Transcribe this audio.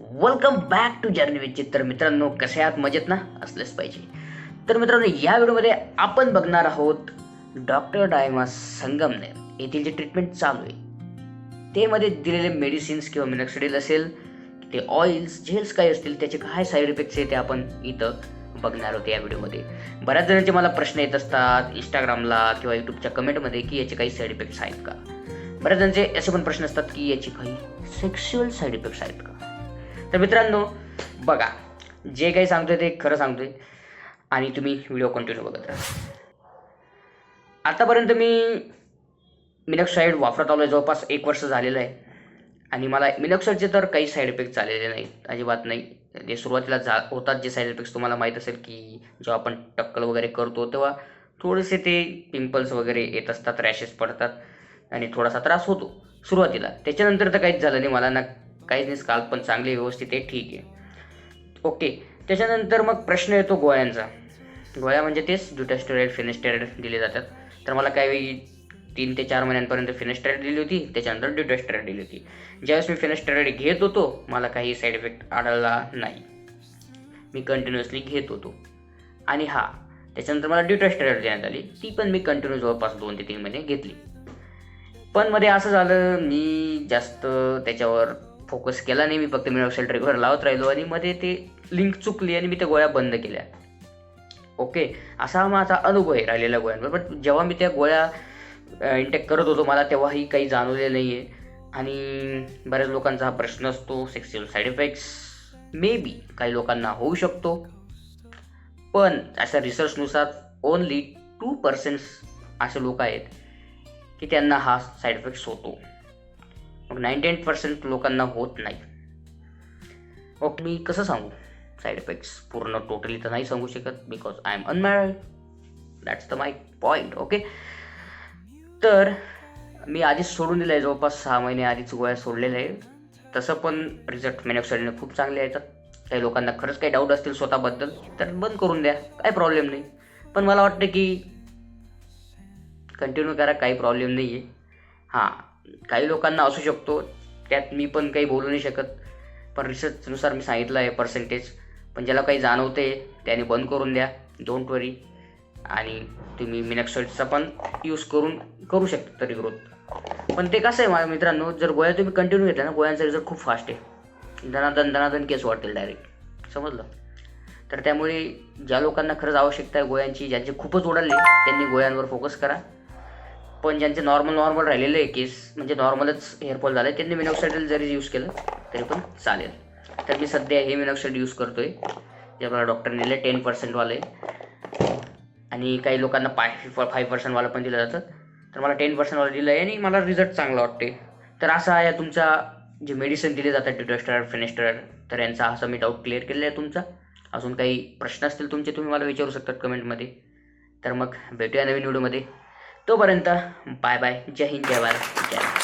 Welcome back to journey with तर मित्रांनो कसे आहात? मजेत ना? असलेच पाहिजे. तर मित्रांनो या व्हिडिओमध्ये आपण बघणार आहोत डॉक्टर डायमा संगमनेर येथील जे ट्रीटमेंट चालू आहे ते मध्ये दिलेले मेडिसिन्स किंवा मिनॉक्सिडिल असेल ते ऑइल्स जेल्स काय असतील त्याचे काय साईड इफेक्ट्स आहे ते आपण इथं बघणार आहोत या व्हिडिओमध्ये. बऱ्याच जणांचे मला प्रश्न येत असतात इंस्टाग्रामला किंवा यूट्यूबच्या कमेंटमध्ये की याचे काही साईड इफेक्ट्स आहेत का? बऱ्याच जणांचे असे पण प्रश्न असतात की याची काही सेक्शुअल साईड इफेक्ट्स आहेत का? तर मित्रांनो बघा जे काही सांगतोय ते खरं सांगतोय आणि तुम्ही व्हिडिओ कंटिन्यू बघत राहा. आतापर्यंत मी मिनॉक्साईड वापरत आलो आहे जवळपास एक वर्ष झालेलं आहे. आणि मला मिनॉक्साईडचे तर काही साईड इफेक्ट झालेले नाहीत अजिबात नाही. जे सुरुवातीला जा होतात जे साईड इफेक्ट्स तुम्हाला माहीत असेल की जेव्हा आपण टक्कल वगैरे करतो तेव्हा थोडेसे ते पिंपल्स वगैरे येत असतात रॅशेस पडतात आणि थोडासा त्रास होतो सुरुवातीला. त्याच्यानंतर तर काहीच झालं नाही मला ना काहीच नाही स्काल्प पण चांगली व्यवस्थित आहे ठीक आहे. ओके त्याच्यानंतर मग प्रश्न येतो गोळ्यांचा. गोळ्या म्हणजे तेच ड्युटास्टेरॉइड फिनेस्टेरॉइड दिले जातात. तर मला काही तीन ते चार महिन्यांपर्यंत फिनेस्टेरॉइड दिली होती त्याच्यानंतर ड्युटास्टेरॉइड दिली होती. ज्यावेळेस मी फिनेस्टेरॉइड घेत होतो मला काही साईड इफेक्ट आढळला नाही. मी कंटिन्युअसली घेत होतो. आणि हा त्याच्यानंतर मला ड्युटास्टेरॉइड देण्यात आली ती पण मी कंटिन्यू जवळपास दोन ते तीन महिने घेतली. पण मध्ये असं झालं मी जास्त त्याच्यावर फोकस केला नाही मी फक्त मिनॉक्साईड रेग्युलर लावत राहिलो आणि मध्ये ते लिंक चुकली आणि मी त्या गोळ्या बंद केल्या. ओके असा हा माझा अनुभव आहे राहिलेल्या गोळ्यांवर. पण जेव्हा मी त्या गोळ्या इंटेक करत होतो मला तेव्हाही काही जाणवले नाही आहे आणि बऱ्याच लोकांचा हा प्रश्न असतो sexual side effects may be काही लोकांना होऊ शकतो. पण अशा रिसर्चनुसार ओनली टू पर्सेंट्स असे लोक आहेत की त्यांना हा साईड इफेक्ट्स होतो. नाईंटी नाईन्टी एट पर्सेंट लोकांना होत नाही. ओके मी कसं सांगू? साईड इफेक्ट्स पूर्ण टोटली तर नाही सांगू शकत because I am unmarried that's the my point okay तर मी आधीच सोडून दिलं आहे जवळपास सहा महिने आधीच गोळ्या सोडलेल्या आहे तसं पण रिझल्ट मॅन्युफॅक्चरिंग खूप चांगले येतात काही लोकांना खरंच काही डाऊट असतील स्वतःबद्दल तर बंद करून द्या. काही प्रॉब्लेम नाही. पण मला वाटतं की कंटिन्यू करा काही प्रॉब्लेम नाही आहे हां काही लोकांना असू शकतो. त्यात मी पण काही बोलू नाही शकत. पण रिसर्चनुसार मी सांगितलं आहे पर्सेंटेज पण ज्याला काही जाणवते त्याने बंद करून द्या. डोंट वरी आणि तुम्ही मिनॅक्सॉइडचा पण यूज करून करू शकता तरी ग्रोथ पण ते कसं आहे माझ्या मित्रांनो जर गोळ्या तुम्ही कंटिन्यू घेतल्या ना गोळ्यांचा रिझल्ट खूप फास्ट आहे. दनादन दनादन केस वाटतील डायरेक्ट समजलं? तर त्यामुळे ज्या लोकांना खरंच आवश्यकता आहे गोळ्यांची ज्यांचे खूपच उडाले त्यांनी गोळ्यांवर फोकस करा. पण ज्यांचे नॉर्मल नॉर्मल राहिलेले आहे केस म्हणजे नॉर्मलच हेअरफॉल झालं त्यांनी मिनॉक्साईड जरी यूज केलं तरी पण चालेल. तर मी सध्या हे मिनॉक्साईड यूज करतो आहे जे आपल्याला डॉक्टरने दिलं टेन पर्सेंटवाले आणि काही लोकांना पाय फाईव्ह पर्सेंटवालं पण दिलं जातं. तर मला टेन पर्सेंटवालं दिलं आहे आणि मला रिझल्ट चांगला वाटते तर असा आहे तुमचा जे मेडिसिन दिले जातात ट्युटोस्टर फेनेस्टर तर यांचा असा मी डाऊट क्लिअर केलेला आहे तुमचा. अजून काही प्रश्न असतील तुमचे तुम्ही मला विचारू शकतात कमेंटमध्ये तर मग भेटूया नवीन व्हिडिओमध्ये तोपर्यंत बाय बाय. जय हिंद जय भारत जय भारत.